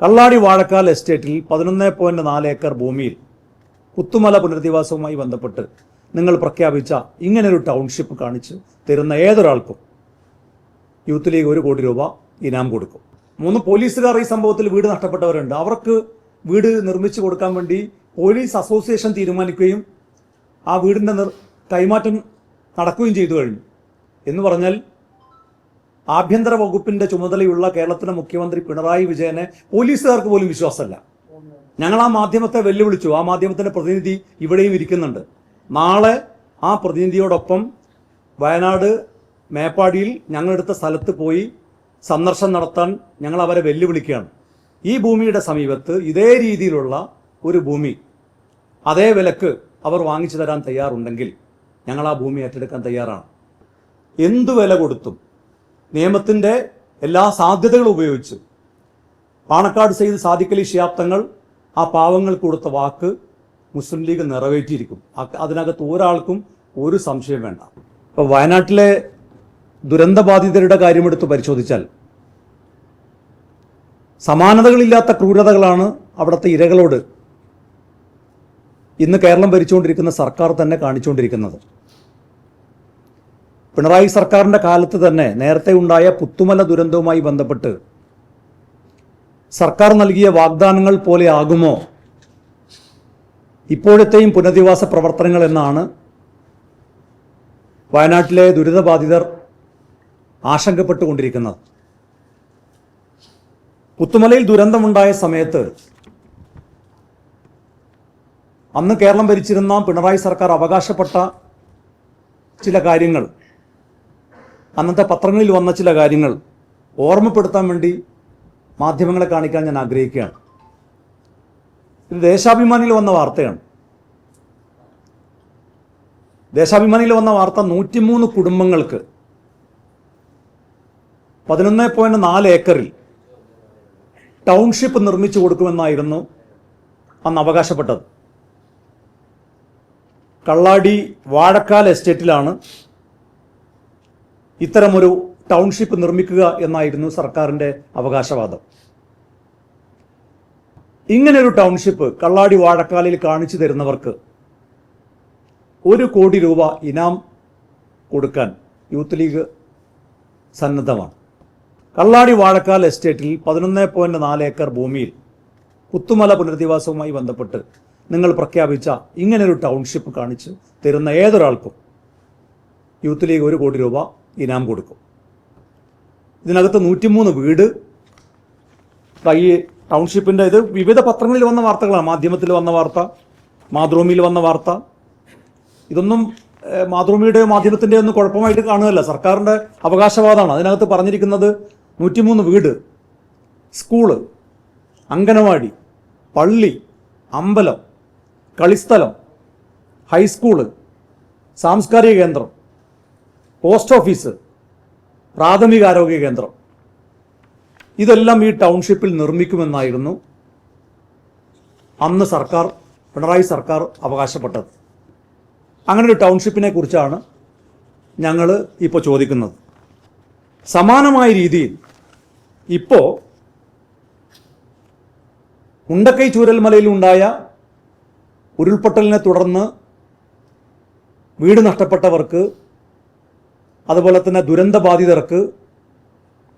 കള്ളാടി വാഴക്കാൽ എസ്റ്റേറ്റിൽ പതിനൊന്ന് പോയിന്റ് നാല് ഏക്കർ ഭൂമിയിൽ പുത്തുമല പുനരധിവാസവുമായി ബന്ധപ്പെട്ട് നിങ്ങൾ പ്രഖ്യാപിച്ച ഇങ്ങനൊരു ടൗൺഷിപ്പ് കാണിച്ച് തരുന്ന ഏതൊരാൾക്കും യൂത്ത് ലീഗ് ഒരു കോടി രൂപ ഇനാം കൊടുക്കും. മൂന്ന് പോലീസുകാർ ഈ സംഭവത്തിൽ വീട് നഷ്ടപ്പെട്ടവരുണ്ട്. അവർക്ക് വീട് നിർമ്മിച്ചു കൊടുക്കാൻ വേണ്ടി പോലീസ് അസോസിയേഷൻ തീരുമാനിക്കുകയും ആ വീടിന്റെ കൈമാറ്റം നടക്കുകയും ചെയ്തു കഴിഞ്ഞു. എന്ന് പറഞ്ഞാൽ ആഭ്യന്തര വകുപ്പിന്റെ ചുമതലയുള്ള കേരളത്തിലെ മുഖ്യമന്ത്രി പിണറായി വിജയനെ പോലീസുകാർക്ക് പോലും വിശ്വാസമല്ല. ഞങ്ങൾ ആ മാധ്യമത്തെ വെല്ലുവിളിച്ചു. ആ മാധ്യമത്തിന്റെ പ്രതിനിധി ഇവിടെയും ഇരിക്കുന്നുണ്ട്. നാളെ ആ പ്രതിനിധിയോടൊപ്പം വയനാട് മേപ്പാടിയിൽ ഞങ്ങളെടുത്ത സ്ഥലത്ത് പോയി സന്ദർശനം നടത്താൻ ഞങ്ങൾ അവരെ വെല്ലുവിളിക്കുകയാണ്. ഈ ഭൂമിയുടെ സമീപത്ത് ഇതേ രീതിയിലുള്ള ഒരു ഭൂമി അതേ വിലക്ക് അവർ വാങ്ങിച്ചു തരാൻ തയ്യാറുണ്ടെങ്കിൽ ഞങ്ങൾ ആ ഭൂമി ഏറ്റെടുക്കാൻ തയ്യാറാണ്. എന്തു വില കൊടുത്തും നിയമത്തിന്റെ എല്ലാ സാധ്യതകളും ഉപയോഗിച്ച് പാണക്കാട് സെയ്ത് സാദിഖലി ശിയാബ്ദങ്ങൾ ആ പാവങ്ങൾക്ക് കൊടുത്ത വാക്ക് മുസ്ലിം ലീഗ് നിറവേറ്റിയിരിക്കും. അതിനകത്ത് ഒരാൾക്കും ഒരു സംശയം വേണ്ട. ഇപ്പോൾ വയനാട്ടിലെ ദുരന്തബാധിതരുടെ കാര്യമെടുത്ത് പരിശോധിച്ചാൽ സമാനതകളില്ലാത്ത ക്രൂരതകളാണ് അവിടുത്തെ ഇരകളോട് ഇന്ന് കേരളം ഭരിച്ചുകൊണ്ടിരിക്കുന്ന സർക്കാർ തന്നെ കാണിച്ചുകൊണ്ടിരിക്കുന്നത്. പിണറായി സർക്കാരിന്റെ കാലത്ത് തന്നെ നേരത്തെ ഉണ്ടായ പുത്തുമല ദുരന്തവുമായി ബന്ധപ്പെട്ട് സർക്കാർ നൽകിയ വാഗ്ദാനങ്ങൾ പോലെ ആകുമോ? ഇപ്പോഴത്തെയും പുനരധിവാസ പ്രവർത്തനങ്ങൾ എന്നാണ് വയനാട്ടിലെ ദുരിതബാധിതർ ആശങ്കപ്പെട്ടുകൊണ്ടിരിക്കുന്നത്. പുത്തുമലയിൽ ദുരന്തമുണ്ടായ സമയത്ത് അന്ന് കേരളം ഭരിച്ചിരുന്ന പിണറായി സർക്കാർ അവകാശപ്പെട്ട ചില കാര്യങ്ങൾ അന്നത്തെ പത്രങ്ങളിൽ വന്ന ചില കാര്യങ്ങൾ ഓർമ്മപ്പെടുത്താൻ വേണ്ടി മാധ്യമങ്ങളെ കാണിക്കാൻ ഞാൻ ആഗ്രഹിക്കുകയാണ്. ഇത് ദേശാഭിമാനിയിൽ വന്ന വാർത്തയാണ്. ദേശാഭിമാനിയിൽ വന്ന വാർത്ത നൂറ്റിമൂന്ന് കുടുംബങ്ങൾക്ക് പതിനൊന്ന് പോയിന്റ് നാല് ഏക്കറിൽ ടൗൺഷിപ്പ് നിർമ്മിച്ചു കൊടുക്കുമെന്നായിരുന്നു അന്ന് അവകാശപ്പെട്ടത്. കള്ളാടി വാഴക്കാൽ എസ്റ്റേറ്റിലാണ് ഇത്തരമൊരു ടൗൺഷിപ്പ് നിർമ്മിക്കുക എന്നായിരുന്നു സർക്കാരിന്റെ അവകാശവാദം. ഇങ്ങനൊരു ടൗൺഷിപ്പ് കള്ളാടി വാഴക്കാലിൽ കാണിച്ചു തരുന്നവർക്ക് ഒരു കോടി രൂപ ഇനാം കൊടുക്കാൻ യൂത്ത് ലീഗ് സന്നദ്ധമാണ്. കള്ളാടി വാഴക്കാൽ എസ്റ്റേറ്റിൽ പതിനൊന്ന് പോയിന്റ് നാല് ഏക്കർ ഭൂമിയിൽ പുത്തുമല പുനരധിവാസവുമായി ബന്ധപ്പെട്ട് നിങ്ങൾ പ്രഖ്യാപിച്ച ഇങ്ങനൊരു ടൗൺഷിപ്പ് കാണിച്ച് തരുന്ന ഏതൊരാൾക്കും യൂത്ത് ലീഗ് ഒരു കോടി രൂപ ഇനാം കൊടുക്കും. ഇതിനകത്ത് നൂറ്റിമൂന്ന് വീട്. ഈ ടൗൺഷിപ്പിന്റെ ഇത് വിവിധ പത്രങ്ങളിൽ വന്ന വാർത്തകളാണ്. മാധ്യമത്തിൽ വന്ന വാർത്ത മാതൃഭൂമിയിൽ വന്ന വാർത്ത. ഇതൊന്നും മാതൃഭൂമിയുടെയോ മാതൃഭൂമിയുടെ മാധ്യമത്തിന്റെ ഒന്നും കുഴപ്പമായിട്ട് കാണുകയല്ല. സർക്കാരിന്റെ അവകാശവാദമാണ്. അതിനകത്ത് പറഞ്ഞിരിക്കുന്നത് നൂറ്റിമൂന്ന് വീട് സ്കൂൾ അങ്കനവാടി പള്ളി അമ്പലം കളിസ്ഥലം ഹൈസ്കൂൾ സാംസ്കാരിക കേന്ദ്രം. പോസ്റ്റ് ഓഫീസ് പ്രാഥമിക ആരോഗ്യ കേന്ദ്രം. ഇതെല്ലാം ഈ ടൗൺഷിപ്പിൽ നിർമ്മിക്കുമെന്നായിരുന്നു അന്ന് സർക്കാർ പിണറായി സർക്കാർ അവകാശപ്പെട്ടത്. അങ്ങനെ ഒരു ടൗൺഷിപ്പിനെ കുറിച്ചാണ് ഞങ്ങൾ ഇപ്പോൾ ചോദിക്കുന്നത്. സമാനമായ രീതിയിൽ ഇപ്പോൾ ഉണ്ടക്കൈ ചൂരൽമലയിൽ ഉണ്ടായ ഉരുൾപൊട്ടലിനെ തുടർന്ന് വീട് നഷ്ടപ്പെട്ടവർക്ക് അതുപോലെ തന്നെ ദുരന്തബാധിതർക്ക്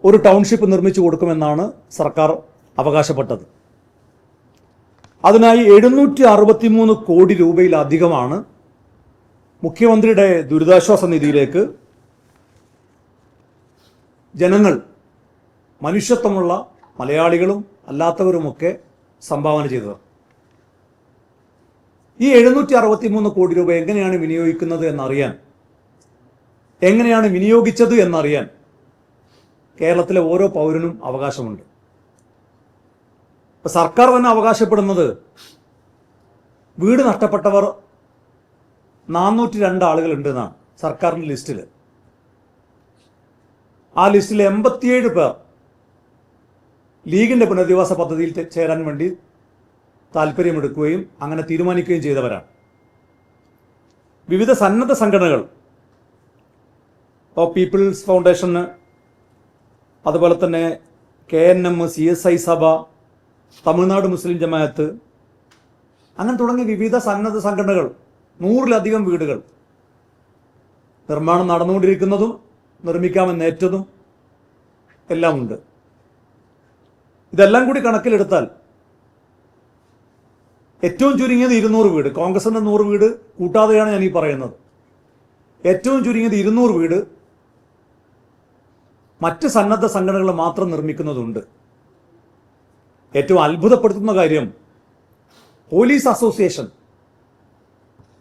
ഒരു ടൗൺഷിപ്പ് നിർമ്മിച്ചു കൊടുക്കുമെന്നാണ് സർക്കാർ അവകാശപ്പെട്ടത്. അതിനായി എഴുന്നൂറ്റി അറുപത്തിമൂന്ന് കോടി രൂപയിലധികമാണ് മുഖ്യമന്ത്രിയുടെ ദുരിതാശ്വാസ നിധിയിലേക്ക് ജനങ്ങൾ മനുഷ്യത്വമുള്ള മലയാളികളും അല്ലാത്തവരുമൊക്കെ സംഭാവന ചെയ്തത്. ഈ എഴുന്നൂറ്റി അറുപത്തിമൂന്ന് കോടി രൂപ എങ്ങനെയാണ് വിനിയോഗിക്കുന്നത് എന്നറിയാൻ എങ്ങനെയാണ് വിനിയോഗിച്ചത് എന്നറിയാൻ കേരളത്തിലെ ഓരോ പൗരനും അവകാശമുണ്ട്. ഇപ്പൊ സർക്കാർ തന്നെ അവകാശപ്പെടുന്നത് വീട് നഷ്ടപ്പെട്ടവർ നാനൂറ്റി രണ്ട് ആളുകളുണ്ട് എന്നാണ് സർക്കാരിന്റെ ലിസ്റ്റിൽ ആ ലിസ്റ്റിൽ എൺപത്തിയേഴ് പേർ ലീഗിന്റെ പുനരധിവാസ പദ്ധതിയിൽ ചേരാൻ വേണ്ടി താല്പര്യമെടുക്കുകയും അങ്ങനെ തീരുമാനിക്കുകയും ചെയ്തവരാണ്. വിവിധ സന്നദ്ധ സംഘടനകൾ പീപ്പിൾസ് ഫൗണ്ടേഷന് അതുപോലെ തന്നെ K N M C S I സഭ തമിഴ്നാട് മുസ്ലിം ജമാഅത്ത് അങ്ങനെ തുടങ്ങിയ വിവിധ സന്നദ്ധ സംഘടനകൾ നൂറിലധികം വീടുകൾ നിർമ്മാണം നടന്നുകൊണ്ടിരിക്കുന്നതും നിർമ്മിക്കാമെന്നേറ്റതും എല്ലാം ഉണ്ട്. ഇതെല്ലാം കൂടി കണക്കിലെടുത്താൽ ഏറ്റവും ചുരുങ്ങിയത് ഇരുന്നൂറ് വീട്. കോൺഗ്രസിന്റെ നൂറ് വീട് കൂട്ടാതെയാണ് ഞാൻ ഈ പറയുന്നത്. ഏറ്റവും ചുരുങ്ങിയത് ഇരുന്നൂറ് വീട് മറ്റ് സന്നദ്ധ സംഘടനകൾ മാത്രം നിർമ്മിക്കുന്നതുണ്ട്. ഏറ്റവും അത്ഭുതപ്പെടുത്തുന്ന കാര്യം പോലീസ് അസോസിയേഷൻ.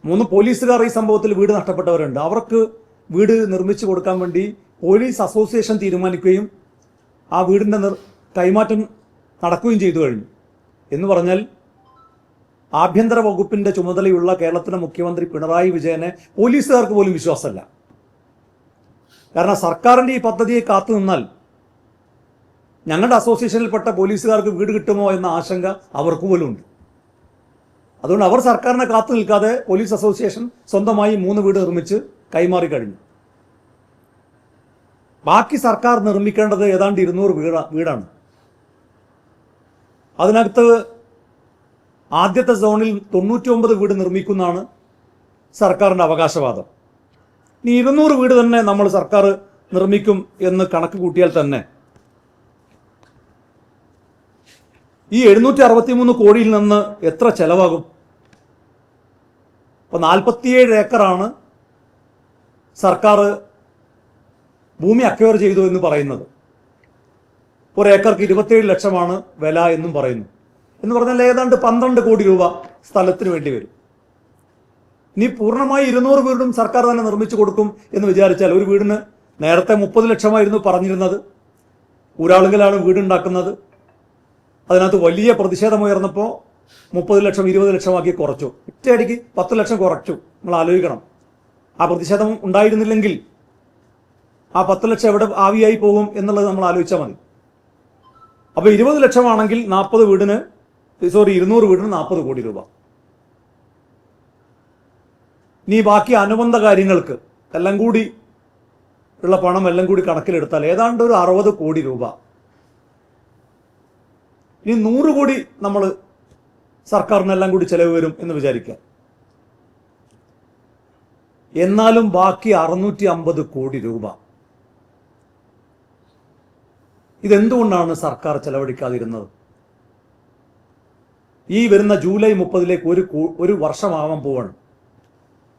മൂന്ന് പോലീസുകാർ ഈ സംഭവത്തിൽ വീട് നഷ്ടപ്പെട്ടവരുണ്ട്. അവർക്ക് വീട് നിർമ്മിച്ചു കൊടുക്കാൻ വേണ്ടി പോലീസ് അസോസിയേഷൻ തീരുമാനിക്കുകയും ആ വീടിന്റെ കൈമാറ്റം നടക്കുകയും ചെയ്തു കഴിഞ്ഞു. എന്ന് പറഞ്ഞാൽ ആഭ്യന്തര വകുപ്പിന്റെ ചുമതലയുള്ള കേരളത്തിലെ മുഖ്യമന്ത്രി പിണറായി വിജയനെ പോലീസുകാർക്ക് പോലും വിശ്വാസമല്ല. കാരണം സർക്കാരിന്റെ ഈ പദ്ധതിയെ കാത്തു നിന്നാൽ ഞങ്ങളുടെ അസോസിയേഷനിൽപ്പെട്ട പോലീസുകാർക്ക് വീട് കിട്ടുമോ എന്ന ആശങ്ക അവർക്ക് പോലും ഉണ്ട്. അതുകൊണ്ട് അവർ സർക്കാരിനെ കാത്തു നിൽക്കാതെ പോലീസ് അസോസിയേഷൻ സ്വന്തമായി മൂന്ന് വീട് നിർമ്മിച്ച് കൈമാറി കഴിഞ്ഞു. ബാക്കി സർക്കാർ നിർമ്മിക്കേണ്ടത് ഏതാണ്ട് ഇരുന്നൂറ് വീട വീടാണ്. അതിനകത്ത് ആദ്യത്തെ സോണിൽ തൊണ്ണൂറ്റി ഒമ്പത് വീട് നിർമ്മിക്കുന്നതാണ് സർക്കാരിന്റെ അവകാശവാദം. ഇനി ഇരുന്നൂറ് വീട് തന്നെ നമ്മൾ സർക്കാർ നിർമ്മിക്കും എന്ന് കണക്ക് കൂട്ടിയാൽ തന്നെ. ഈ എഴുന്നൂറ്റി അറുപത്തി മൂന്ന് കോടിയിൽ നിന്ന് എത്ര ചെലവാകും? ഇപ്പൊ നാൽപ്പത്തിയേഴ് ഏക്കറാണ് സർക്കാർ ഭൂമി അക്വയർ ചെയ്തു എന്ന് പറയുന്നത്. ഒരു ഏക്കർക്ക് ഇരുപത്തിയേഴ് ലക്ഷമാണ് വില എന്നും പറയുന്നു. എന്ന് പറഞ്ഞാൽ ഏതാണ്ട് പന്ത്രണ്ട് കോടി രൂപ സ്ഥലത്തിന് വേണ്ടി വരും. ഇനി പൂർണമായി ഇരുന്നൂറ് വീടും സർക്കാർ തന്നെ നിർമ്മിച്ചു കൊടുക്കും എന്ന് വിചാരിച്ചാൽ ഒരു വീടിന് നേരത്തെ മുപ്പത് ലക്ഷമായിരുന്നു പറഞ്ഞിരുന്നത്. ഒരാളുകളാണ് വീടുണ്ടാക്കുന്നത്. അതിനകത്ത് വലിയ പ്രതിഷേധമുയർന്നപ്പോൾ മുപ്പത് ലക്ഷം ഇരുപത് ലക്ഷമാക്കി കുറച്ചു. ഒറ്റയടിക്ക് പത്ത് ലക്ഷം കുറച്ചു. നമ്മൾ ആലോചിക്കണം. ആ പ്രതിഷേധം ഉണ്ടായിരുന്നില്ലെങ്കിൽ ആ പത്ത് ലക്ഷം എവിടെ ആവിയായി പോകും എന്നുള്ളത് നമ്മൾ ആലോചിച്ചാൽ മതി. അപ്പോൾ ഇരുപത് ലക്ഷമാണെങ്കിൽ നാൽപ്പത് വീടിന് സോറി ഇരുന്നൂറ് വീടിന് നാൽപ്പത് കോടി രൂപ. ഇനി ബാക്കി അനുബന്ധ കാര്യങ്ങൾക്ക് എല്ലാം കൂടി ഉള്ള പണം എല്ലാം കൂടി കണക്കിലെടുത്താൽ ഏതാണ്ട് ഒരു അറുപത് കോടി രൂപ. ഇനി നൂറ് കോടി നമ്മൾ സർക്കാരിനെല്ലാം കൂടി ചെലവ് വരും എന്ന് വിചാരിക്കാം എന്നാലും ബാക്കി അറുന്നൂറ്റി അമ്പത് കോടി രൂപ. ഇതെന്തുകൊണ്ടാണ് സർക്കാർ ചെലവഴിക്കാതിരുന്നത്? ഈ വരുന്ന ജൂലൈ മുപ്പതിലേക്ക് ഒരു ഒരു വർഷമാവാൻ പോവാണ്.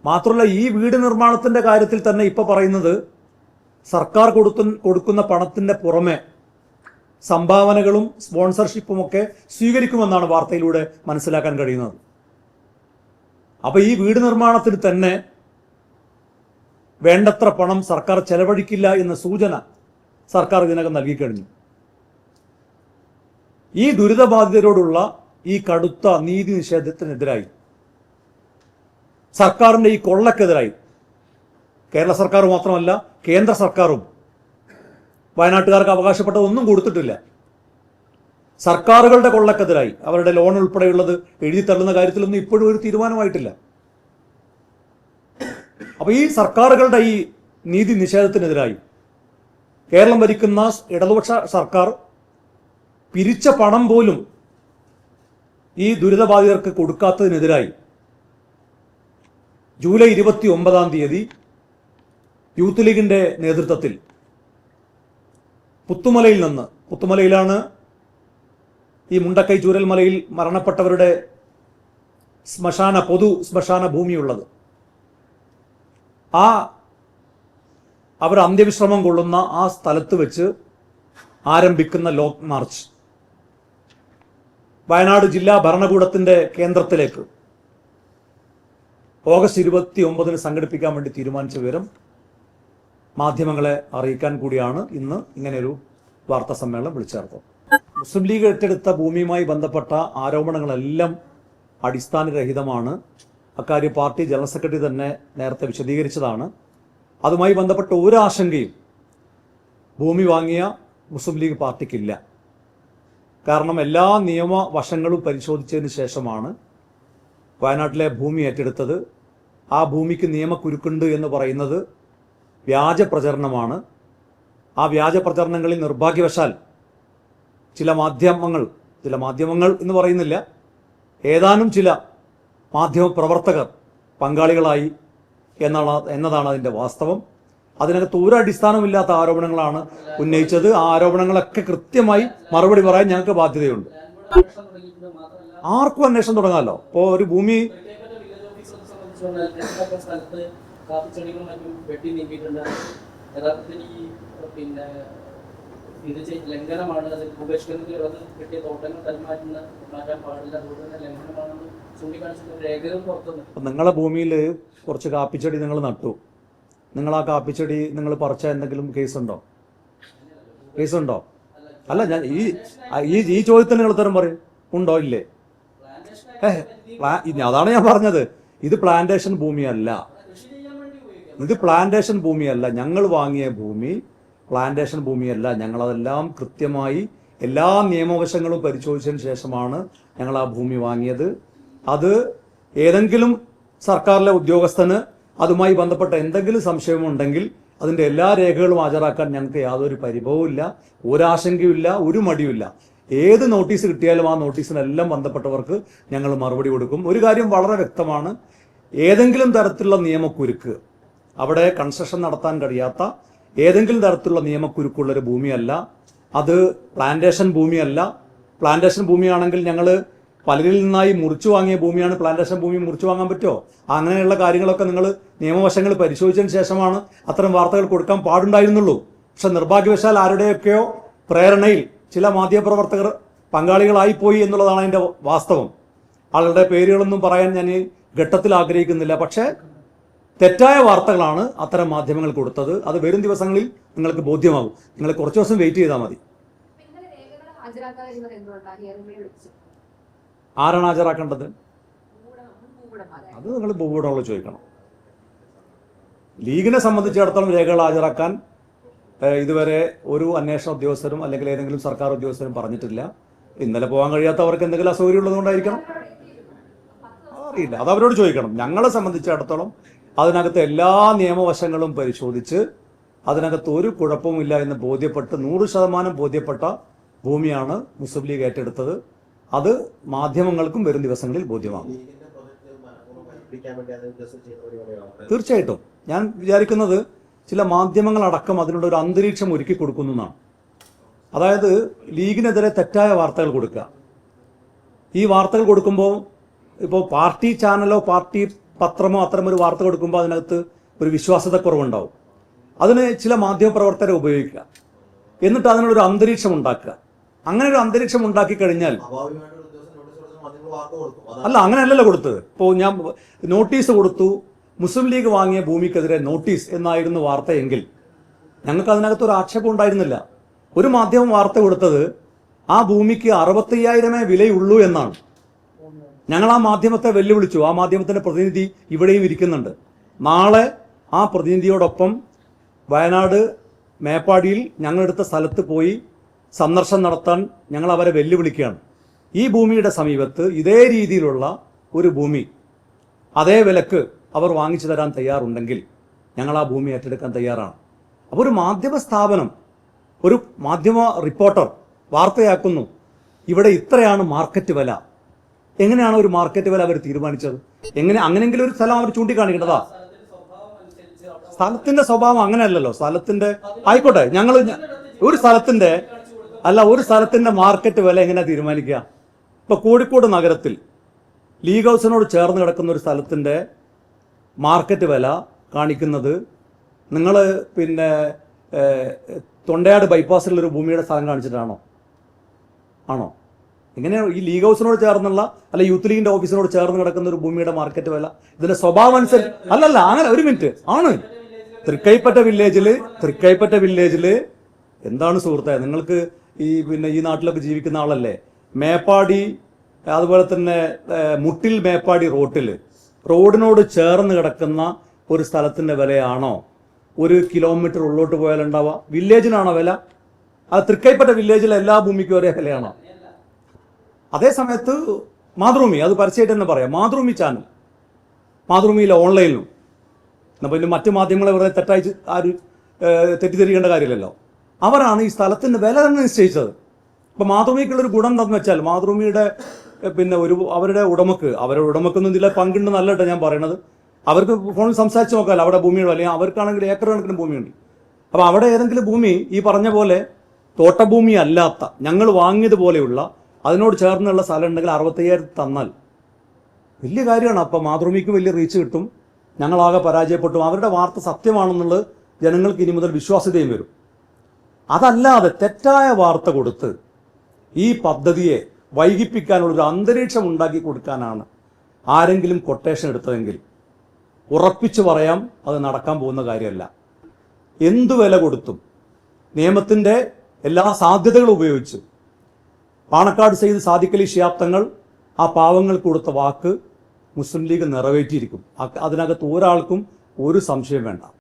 മാത്രമല്ല ഈ വീട് നിർമ്മാണത്തിന്റെ കാര്യത്തിൽ തന്നെ ഇപ്പോൾ പറയുന്നത് സർക്കാർ കൊടുത്തു കൊടുക്കുന്ന പണത്തിന്റെ പുറമെ സംഭാവനകളും സ്പോൺസർഷിപ്പും ഒക്കെ സ്വീകരിക്കുമെന്നാണ് വാർത്തയിലൂടെ മനസ്സിലാക്കാൻ കഴിയുന്നത്. അപ്പോൾ ഈ വീട് നിർമ്മാണത്തിന് തന്നെ വേണ്ടത്ര പണം സർക്കാർ ചെലവഴിക്കില്ല എന്ന സൂചന സർക്കാർ ഇതിനകം നൽകിക്കഴിഞ്ഞു ഈ ദുരിതബാധിതരോടുള്ള ഈ കടുത്ത നീതി നിഷേധത്തിനെതിരായി സർക്കാരിന്റെ ഈ കൊള്ളക്കെതിരായി. കേരള സർക്കാർ മാത്രമല്ല കേന്ദ്ര സർക്കാരും വയനാട്ടുകാർക്ക് അവകാശപ്പെട്ടതൊന്നും കൊടുത്തിട്ടില്ല. സർക്കാരുകളുടെ കൊള്ളക്കെതിരായി. അവരുടെ ലോൺ ഉൾപ്പെടെയുള്ളത് എഴുതി തള്ളുന്ന കാര്യത്തിലൊന്നും ഇപ്പോഴും ഒരു തീരുമാനമായിട്ടില്ല. അപ്പോൾ ഈ സർക്കാരുകളുടെ ഈ നീതി നിഷേധത്തിനെതിരായി കേരളം ഭരിക്കുന്ന ഇടതുപക്ഷ സർക്കാർ പിരിച്ച പണം പോലും ഈ ദുരിതബാധിതർക്ക് കൊടുക്കാത്തതിനെതിരായി ജൂലൈ ഇരുപത്തി ഒമ്പതാം തീയതി യൂത്ത് ലീഗിന്റെ നേതൃത്വത്തിൽ പുത്തുമലയിൽ നിന്ന് പുത്തുമലയിലാണ് ഈ മുണ്ടക്കൈ ചൂരൽമലയിൽ മരണപ്പെട്ടവരുടെ ശ്മശാന പൊതു ശ്മശാന ഭൂമിയുള്ളത്. ആ അവർ അന്ത്യവിശ്രമം കൊള്ളുന്ന ആ സ്ഥലത്ത് വെച്ച് ആരംഭിക്കുന്ന ലോക്ക് മാർച്ച്. വയനാട് ജില്ലാ ഭരണകൂടത്തിന്റെ കേന്ദ്രത്തിലേക്ക് ഓഗസ്റ്റ് ഇരുപത്തി ഒമ്പതിന് സംഘടിപ്പിക്കാൻ വേണ്ടി തീരുമാനിച്ച വിവരം മാധ്യമങ്ങളെ അറിയിക്കാൻ കൂടിയാണ് ഇന്ന് ഇങ്ങനെയൊരു വാർത്താ സമ്മേളനം വിളിച്ചേർത്തത്. മുസ്ലിം ലീഗ് ഏറ്റെടുത്ത ഭൂമിയുമായി ബന്ധപ്പെട്ട ആരോപണങ്ങളെല്ലാം അടിസ്ഥാനരഹിതമാണ്. അക്കാര്യം പാർട്ടി ജനറൽ സെക്രട്ടറി തന്നെ നേരത്തെ വിശദീകരിച്ചതാണ്. അതുമായി ബന്ധപ്പെട്ട ഒരു ആശങ്കയും ഭൂമി വാങ്ങിയ മുസ്ലിം ലീഗ് പാർട്ടിക്കില്ല. കാരണം എല്ലാ നിയമവശങ്ങളും പരിശോധിച്ചതിന് ശേഷമാണ് വയനാട്ടിലെ ഭൂമി ഏറ്റെടുത്തത് ആ ഭൂമിക്ക് നിയമക്കുരുക്കുണ്ട് എന്ന് പറയുന്നത് വ്യാജ പ്രചരണമാണ്. ആ വ്യാജ പ്രചരണങ്ങളിൽ നിർഭാഗ്യവശാൽ ചില മാധ്യമങ്ങൾ ചില മാധ്യമങ്ങൾ എന്ന് പറയുന്നില്ല ഏതാനും ചില മാധ്യമ പ്രവർത്തകർ പങ്കാളികളായി എന്നാണ് എന്നതാണ് അതിന്റെ വാസ്തവം. അതിനകത്ത് ഒരു അടിസ്ഥാനമില്ലാത്ത ആരോപണങ്ങളാണ് ഉന്നയിച്ചത്. ആ ആരോപണങ്ങളൊക്കെ കൃത്യമായി മറുപടി പറയാൻ ഞങ്ങൾക്ക് ബാധ്യതയുണ്ട്. ആർക്കും അന്വേഷണം തുടങ്ങാമല്ലോ. ഇപ്പോൾ ഒരു ഭൂമി എന്തൊക്കെ സ്ഥലത്ത് കാപ്പിച്ചെടികളും മറ്റും വെട്ടി നീക്കിയിട്ടുണ്ട്. യഥാർത്ഥത്തിൽ ഈ പിന്നെ ഇത് ലംഘനമാണ്. അത് ഉപേക്ഷിക്കുന്നതിൽ അത് കിട്ടിയ തോട്ടങ്ങൾ തന്മാറ്റുന്ന മാറ്റാൻ പാടില്ല. അതുകൊണ്ട് തന്നെ ലംഘനമാണെന്ന് ചൂണ്ടിക്കാണിച്ചിട്ട് രേഖകൾ പുറത്തുനിന്ന് ഇപ്പം നിങ്ങളെ ഭൂമിയിൽ കുറച്ച് കാപ്പിച്ചെടി നിങ്ങൾ നട്ടു. നിങ്ങൾ ആ കാപ്പിച്ചെടി നിങ്ങൾ പറിച്ച എന്തെങ്കിലും കേസുണ്ടോ? കേസുണ്ടോ? അല്ല ഞാൻ ഈ ഈ ചോദ്യത്തിന് നിങ്ങൾ ഉത്തരം പറയും. ഉണ്ടോ? ഇല്ലേ? ഏ പ്ലാ- അതാണ് ഞാൻ പറഞ്ഞത്. ഇത് പ്ലാന്റേഷൻ ഭൂമിയല്ല. ഇത് പ്ലാന്റേഷൻ ഭൂമിയല്ല. ഞങ്ങൾ വാങ്ങിയ ഭൂമി പ്ലാന്റേഷൻ ഭൂമിയല്ല. ഞങ്ങളതെല്ലാം കൃത്യമായി എല്ലാ നിയമവശങ്ങളും പരിശോധിച്ചതിന് ശേഷമാണ് ഞങ്ങൾ ആ ഭൂമി വാങ്ങിയത്. അത് ഏതെങ്കിലും സർക്കാരിലെ ഉദ്യോഗസ്ഥന് അതുമായി ബന്ധപ്പെട്ട എന്തെങ്കിലും സംശയമുണ്ടെങ്കിൽ അതിന്റെ എല്ലാ രേഖകളും ഹാജരാക്കാൻ ഞങ്ങൾക്ക് യാതൊരു പരിഭവമില്ല ഒരാശങ്കയുമില്ല. ഒരു മടിയുമില്ല. ഏത് നോട്ടീസ് കിട്ടിയാലും ആ നോട്ടീസിനെല്ലാം ബന്ധപ്പെട്ടവർക്ക് ഞങ്ങൾ മറുപടി കൊടുക്കും. ഒരു കാര്യം വളരെ വ്യക്തമാണ്. ഏതെങ്കിലും തരത്തിലുള്ള നിയമക്കുരുക്ക് അവിടെ കൺസ്ട്രക്ഷൻ നടത്താൻ കഴിയാത്ത ഏതെങ്കിലും തരത്തിലുള്ള നിയമക്കുരുക്കുള്ള ഒരു ഭൂമിയല്ല. അത് പ്ലാന്റേഷൻ ഭൂമിയല്ല. പ്ലാന്റേഷൻ ഭൂമിയാണെങ്കിൽ ഞങ്ങൾ പലരിൽ നിന്നായി മുറിച്ചു വാങ്ങിയ ഭൂമിയാണ്. പ്ലാന്റേഷൻ ഭൂമി മുറിച്ചു വാങ്ങാൻ പറ്റുമോ? അങ്ങനെയുള്ള കാര്യങ്ങളൊക്കെ നിങ്ങൾ നിയമവശങ്ങൾ പരിശോധിച്ചതിന് ശേഷമാണ് അത്തരം വാർത്തകൾ കൊടുക്കാൻ പാടുണ്ടായിരുന്നുള്ളൂ. പക്ഷെ നിർഭാഗ്യവശാൽ ആരുടെയൊക്കെയോ പ്രേരണയിൽ ചില മാധ്യമപ്രവർത്തകർ പങ്കാളികളായിപ്പോയി എന്നുള്ളതാണ് അതിന്റെ വാസ്തവം. ആളുടെ പേരുകളൊന്നും പറയാൻ ഞാൻ ഘട്ടത്തിൽ ആഗ്രഹിക്കുന്നില്ല. പക്ഷേ തെറ്റായ വാർത്തകളാണ് അത്തരം മാധ്യമങ്ങൾ കൊടുത്തത്. അത് വരും ദിവസങ്ങളിൽ നിങ്ങൾക്ക് ബോധ്യമാകും. നിങ്ങൾ കുറച്ച് ദിവസം വെയിറ്റ് ചെയ്താൽ മതി. ആരാണ് ഹാജരാക്കേണ്ടത്? അത് നിങ്ങൾ ഭൂപടമുള്ള ചോദിക്കണം. ലീഗിനെ സംബന്ധിച്ചിടത്തോളം രേഖകൾ ഹാജരാക്കാൻ ഇതുവരെ ഒരു അന്വേഷണ ഉദ്യോഗസ്ഥരും അല്ലെങ്കിൽ ഏതെങ്കിലും സർക്കാർ ഉദ്യോഗസ്ഥരും പറഞ്ഞിട്ടില്ല. ഇന്നലെ പോകാൻ കഴിയാത്തവർക്ക് എന്തെങ്കിലും അസൗകര്യം ഉള്ളതുകൊണ്ടായിരിക്കണം. അറിയില്ല. അത് അവരോട് ചോദിക്കണം. ഞങ്ങളെ സംബന്ധിച്ചിടത്തോളം അതിനകത്ത് എല്ലാ നിയമവശങ്ങളും പരിശോധിച്ച് അതിനകത്ത് ഒരു കുഴപ്പമില്ല എന്ന് ബോധ്യപ്പെട്ട് നൂറ് ശതമാനം ബോധ്യപ്പെട്ട ഭൂമിയാണ് മുസ്ലിം ലീഗ് ഏറ്റെടുത്തത്. അത് മാധ്യമങ്ങൾക്കും വരും ദിവസങ്ങളിൽ ബോധ്യമാകും. തീർച്ചയായിട്ടും. ഞാൻ വിചാരിക്കുന്നത് ചില മാധ്യമങ്ങളടക്കം അതിനുള്ള ഒരു അന്തരീക്ഷം ഒരുക്കി കൊടുക്കുന്നു എന്നാണ്. അതായത് ലീഗിനെതിരെ തെറ്റായ വാർത്തകൾ കൊടുക്കുക. ഈ വാർത്തകൾ കൊടുക്കുമ്പോൾ ഇപ്പോൾ പാർട്ടി ചാനലോ പാർട്ടി പത്രമോ അത്തരം ഒരു വാർത്ത കൊടുക്കുമ്പോൾ അതിനകത്ത് ഒരു വിശ്വാസതക്കുറവുണ്ടാവും. അതിന് ചില മാധ്യമപ്രവർത്തകരെ ഉപയോഗിക്കുക. എന്നിട്ട് അതിനുള്ളൊരു അന്തരീക്ഷം ഉണ്ടാക്കുക. അങ്ങനെ ഒരു അന്തരീക്ഷം ഉണ്ടാക്കി കഴിഞ്ഞാൽ അല്ല അങ്ങനെയല്ലല്ലോ കൊടുത്തത്. ഇപ്പോൾ ഞാൻ നോട്ടീസ് കൊടുത്തു. മുസ്ലിം ലീഗ് വാങ്ങിയ ഭൂമിക്കെതിരെ നോട്ടീസ് എന്നായിരുന്നു വാർത്തയെങ്കിൽ ഞങ്ങൾക്ക് അതിനകത്ത് ഒരു ആക്ഷേപം ഉണ്ടായിരുന്നില്ല. ഒരു മാധ്യമം വാർത്ത കൊടുത്തത് ആ ഭൂമിക്ക് അറുപത്തയ്യായിരമേ വിലയുള്ളൂ എന്നാണ്. ഞങ്ങൾ ആ മാധ്യമത്തെ വെല്ലുവിളിച്ചു. ആ മാധ്യമത്തിന്റെ പ്രതിനിധി ഇവിടെയും ഇരിക്കുന്നുണ്ട്. നാളെ ആ പ്രതിനിധിയോടൊപ്പം വയനാട് മേപ്പാടിയിൽ ഞങ്ങളെടുത്ത സ്ഥലത്ത് പോയി സന്ദർശനം നടത്താൻ ഞങ്ങൾ അവരെ വെല്ലുവിളിക്കുകയാണ്. ഈ ഭൂമിയുടെ സമീപത്ത് ഇതേ രീതിയിലുള്ള ഒരു ഭൂമി അതേ വിലക്ക് അവർ വാങ്ങിച്ചു തരാൻ തയ്യാറുണ്ടെങ്കിൽ ഞങ്ങൾ ആ ഭൂമി ഏറ്റെടുക്കാൻ തയ്യാറാണ്. അപ്പോൾ ഒരു മാധ്യമ സ്ഥാപനം ഒരു മാധ്യമ റിപ്പോർട്ടർ വാർത്തയാക്കുന്നു ഇവിടെ ഇത്രയാണ് മാർക്കറ്റ് വില. എങ്ങനെയാണ് ഒരു മാർക്കറ്റ് വില അവർ തീരുമാനിച്ചത്? എങ്ങനെ അങ്ങനെങ്കിലും ഒരു സ്ഥലം അവർ ചൂണ്ടിക്കാണിക്കേണ്ടതാ? സ്ഥലത്തിന്റെ സ്വഭാവം അങ്ങനെയല്ലല്ലോ. സ്ഥലത്തിന്റെ ആയിക്കോട്ടെ ഞങ്ങൾ ഒരു സ്ഥലത്തിന്റെ അല്ല ഒരു സ്ഥലത്തിന്റെ മാർക്കറ്റ് വില എങ്ങനെ തീരുമാനിക്കുക? ഇപ്പൊ കോഴിക്കോട് നഗരത്തിൽ ലീഗ് ഹൗസിനോട് ചേർന്ന് കിടക്കുന്ന ഒരു സ്ഥലത്തിന്റെ മാർക്കറ്റ് വില കാണിക്കുന്നത്. നിങ്ങൾ പിന്നെ തൊണ്ടയാട് ബൈപ്പാസിലുള്ളൊരു ഭൂമിയുടെ സ്ഥലം കാണിച്ചിട്ടാണോ? ആണോ? എങ്ങനെയാണ് ഈ ലീഗ് ഹൗസിനോട് ചേർന്നുള്ള അല്ല യൂത്ത് ലീഗിന്റെ ഓഫീസിനോട് ചേർന്ന് കിടക്കുന്ന ഒരു ഭൂമിയുടെ മാർക്കറ്റ് വില? ഇതിന്റെ സ്വഭാവം അനുസരിച്ച് അല്ലല്ല അങ്ങനെ ഒരു മിനിറ്റ്. ആണ്. തൃക്കൈപ്പറ്റ വില്ലേജിൽ തൃക്കൈപ്പറ്റ വില്ലേജിൽ എന്താണ് സുഹൃത്തെ? നിങ്ങൾക്ക് ഈ പിന്നെ ഈ നാട്ടിലൊക്കെ ജീവിക്കുന്ന ആളല്ലേ? മേപ്പാടി അതുപോലെ തന്നെ മുട്ടിൽ മേപ്പാടി റോട്ടിൽ റോഡിനോട് ചേർന്ന് കിടക്കുന്ന ഒരു സ്ഥലത്തിന്റെ വിലയാണോ? ഒരു കിലോമീറ്റർ ഉള്ളോട്ട് പോയാൽ ഉണ്ടാവുക വില്ലേജിനാണോ വില? അത് തൃക്കൈപ്പറ്റ വില്ലേജിലെ എല്ലാ ഭൂമിക്കും ഒരേ വിലയാണോ? അതേ സമയത്ത് മാതൃഭൂമി അത് പരസ്യമായിട്ട് തന്നെ പറയാം. മാതൃഭൂമി ചാനൽ. മാതൃഭൂമിയിലെ ഓൺലൈനിലും. എന്നാൽ പിന്നെ മറ്റു മാധ്യമങ്ങളെ വെറുതെ തെറ്റായി ആര് തെറ്റിദ്ധരിക്കേണ്ട കാര്യമില്ലല്ലോ. അവരാണ് ഈ സ്ഥലത്തിന്റെ വില തന്നെ നിശ്ചയിച്ചത്. ഇപ്പം മാതൃഭൂമിക്കുള്ളൊരു ഗുണം എന്താണെന്ന് വെച്ചാൽ മാതൃഭൂമിയുടെ പിന്നെ ഒരു അവരുടെ ഉടമക്ക് അവരുടെ ഉടമക്കൊന്നും ഇതിലെ പങ്കുണ്ട് നല്ലട്ടോ ഞാൻ പറയണത്. അവർക്ക് ഫോണിൽ സംസാരിച്ച് നോക്കാമല്ലോ അവിടെ ഭൂമിയുടെ അല്ലെങ്കിൽ അവർക്കാണെങ്കിൽ ഏക്കർ കണക്കിന് ഭൂമിയുണ്ട്. അപ്പോൾ അവിടെ ഏതെങ്കിലും ഭൂമി ഈ പറഞ്ഞ പോലെ തോട്ടഭൂമി അല്ലാത്ത ഞങ്ങൾ വാങ്ങിയതുപോലെയുള്ള അതിനോട് ചേർന്നുള്ള സ്ഥലം ഉണ്ടെങ്കിൽ അറുപത്തയ്യായിരത്തി തന്നാൽ വലിയ കാര്യമാണ്. അപ്പം മാതൃഭൂമിക്ക് വലിയ റീച്ച് കിട്ടും. ഞങ്ങളാകെ പരാജയപ്പെട്ടു. അവരുടെ വാർത്ത സത്യമാണെന്നുള്ളത് ജനങ്ങൾക്ക് ഇനി മുതൽ വിശ്വാസ്യതയും വരും. അതല്ലാതെ തെറ്റായ വാർത്ത കൊടുത്ത് ഈ പദ്ധതിയെ വൈകിപ്പിക്കാനുള്ള ഒരു അന്തരീക്ഷം ഉണ്ടാക്കി കൊടുക്കാനാണ് ആരെങ്കിലും കൊട്ടേഷൻ എടുത്തതെങ്കിൽ ഉറപ്പിച്ചു പറയാം അത് നടക്കാൻ പോകുന്ന കാര്യമല്ല. എന്തു വില കൊടുത്തും നിയമത്തിന്റെ എല്ലാ സാധ്യതകളും ഉപയോഗിച്ച് പാണക്കാട് സെയ്ത് സാധിക്കലി ശിയാബ്ദങ്ങൾ ആ പാവങ്ങൾ കൊടുത്ത വാക്ക് മുസ്ലിം ലീഗ് നിറവേറ്റിയിരിക്കും. അതിനകത്ത് ഒരാൾക്കും ഒരു സംശയം വേണ്ട.